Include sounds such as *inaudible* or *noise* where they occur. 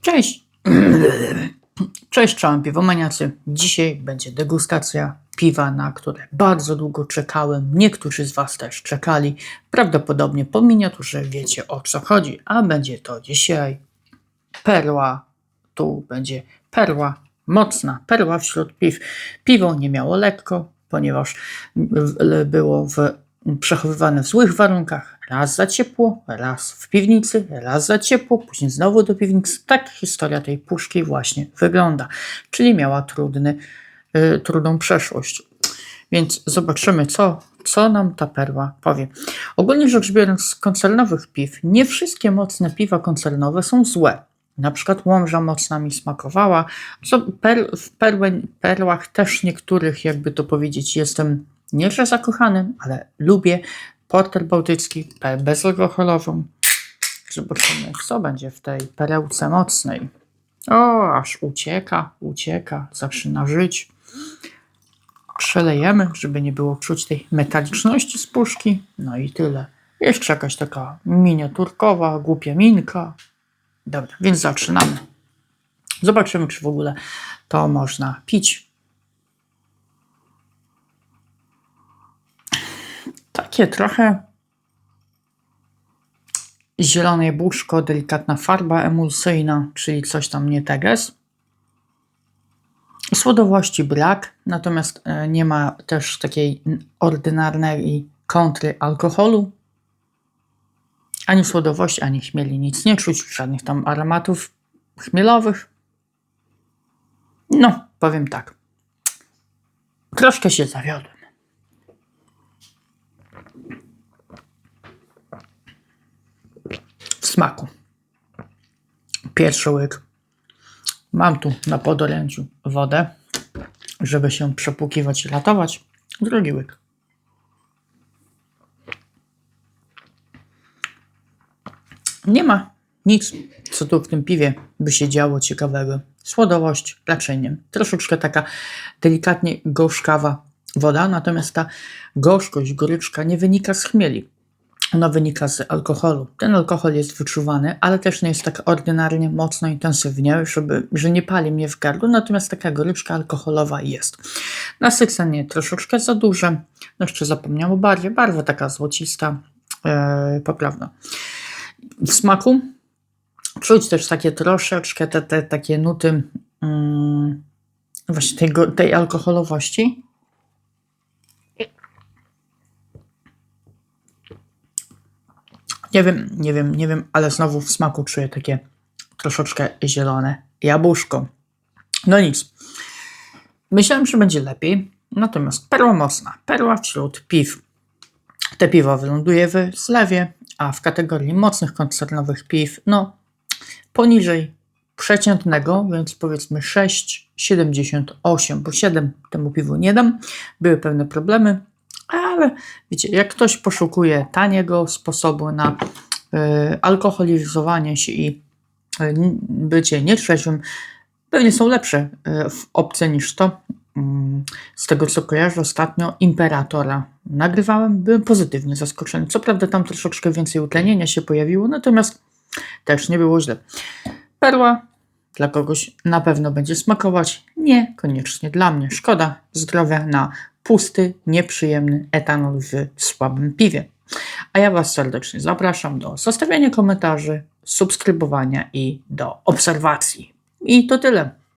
Cześć! *clears throat* Cześć, czołem piwomaniacy. Dzisiaj będzie degustacja piwa, na które bardzo długo czekałem. Niektórzy z Was też czekali. Prawdopodobnie po miniaturze wiecie o co chodzi, a będzie to dzisiaj perła. Tu będzie perła mocna, perła wśród piw. Piwo nie miało lekko, ponieważ było w, przechowywane w złych warunkach. Raz za ciepło, raz w piwnicy, raz za ciepło, później znowu do piwnicy. Tak historia tej puszki właśnie wygląda. Czyli miała trudny, y, trudną przeszłość. Więc zobaczymy, co, co nam ta perła powie. Ogólnie rzecz biorąc, z koncernowych piw, nie wszystkie mocne piwa koncernowe są złe. Na przykład Łomża mocna mi smakowała. Co, per, w perłach też niektórych, jakby to powiedzieć, jestem nie że zakochany, ale lubię porter bałtycki, bezalkoholową. Zobaczymy, co będzie w tej perełce mocnej. O, aż ucieka, ucieka, zaczyna żyć. Przelejemy, żeby nie było czuć tej metaliczności z puszki. No i tyle. Jeszcze jakaś taka miniaturkowa, głupia minka. Dobra, więc zaczynamy. Zobaczymy, czy w ogóle to można pić. Takie trochę zielone jabłuszko, delikatna farba emulsyjna, czyli coś tam nie teges. Słodowości brak, natomiast e, nie ma też takiej ordynarnej kontry alkoholu. Ani słodowości, ani chmieli, nic nie czuć, żadnych tam aromatów chmielowych. No, powiem tak. Troszkę się zawiodłem. Smaku. Pierwszy łyk. Mam tu na podorędziu wodę, żeby się przepłukiwać i ratować. Drugi łyk. Nie ma nic, co tu w tym piwie by się działo ciekawego. Słodowość raczej nie. Troszeczkę taka delikatnie gorzkawa woda, natomiast ta gorzkość, goryczka nie wynika z chmieli. Ona wynika z alkoholu. Ten alkohol jest wyczuwany, ale też nie jest tak ordynarnie mocno intensywnie, żeby, że nie pali mnie w gardle, natomiast taka goryczka alkoholowa jest. Nasycenie troszeczkę za duże, no jeszcze zapomniałem o barwie, barwa taka złocista, e, poprawna. W smaku czuć też takie troszeczkę te, te takie nuty mm, właśnie tej, tej alkoholowości. Nie wiem, nie wiem, nie wiem, ale znowu w smaku czuję takie troszeczkę zielone jabłuszko. No nic. Myślałem, że będzie lepiej, natomiast perła mocna, perła wśród piw. Te piwo wyląduje w zlewie, a w kategorii mocnych koncernowych piw, no poniżej przeciętnego, więc powiedzmy 6,78, bo 7 temu piwu nie dam. Były pewne problemy, ale wiecie, jak ktoś poszukuje taniego sposobu na y, alkoholizowanie się i y, bycie nietrzeźwym, pewnie są lepsze y, opcje niż to. Mm, Z tego co kojarzę ostatnio, Imperatora nagrywałem, byłem pozytywnie zaskoczony. Co prawda tam troszeczkę więcej utlenienia się pojawiło, natomiast też nie było źle. Perła dla kogoś na pewno będzie smakować, niekoniecznie dla mnie. Szkoda zdrowia na pusty, nieprzyjemny etanol w słabym piwie. A ja Was serdecznie zapraszam do zostawiania komentarzy, subskrybowania i do obserwacji. I to tyle.